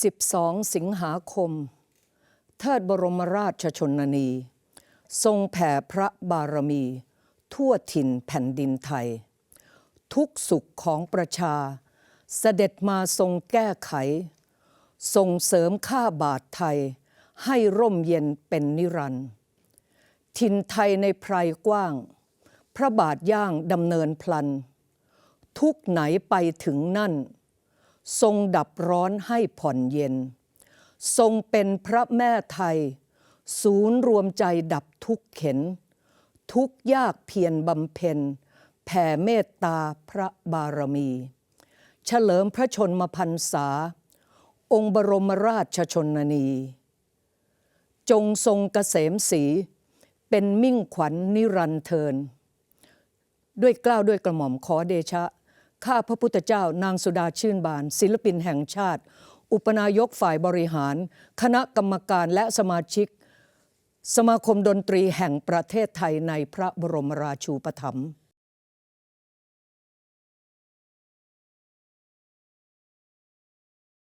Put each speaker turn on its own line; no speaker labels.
12 สิงหาคม เทิดบรมราชชนนี ทรงแผ่พระบารมี ทั่วถิ่นแผ่นดินไทย ทุกสุขของประชา เสด็จมาทรงแก้ไขส่งเสริมข้าบาทไทย ให้ร่มเย็นเป็นนิรันดร์ถิ่นไทยในไพรกว้าง พระบาทย่างดำเนินพลัน ทุกไหนไปถึงนั่น ทรงดับร้อนให้ผ่อนเย็น ทรงเป็นพระแม่ไทย ศูนย์รวมใจดับทุกข์เข็น ทุกยากเพียรบำเพ็ญ แผ่เมตตาพระบารมี เฉลิมพระชนมพรรษา องค์บรมราชชนนี จงทรงเกษมสีเป็นมิ่งขวัญนิรันเทิน ด้วยกล้าวด้วยกระหม่อมขอเดชะ ข้าพระพุทธเจ้านางสุดาชื่นบาน ศิลปินแห่งชาติ อุปนายกฝ่ายบริหาร คณะกรรมการและสมาชิก สมาคมดนตรีแห่งประเทศไทยในพระบรมราชูปถัมภ์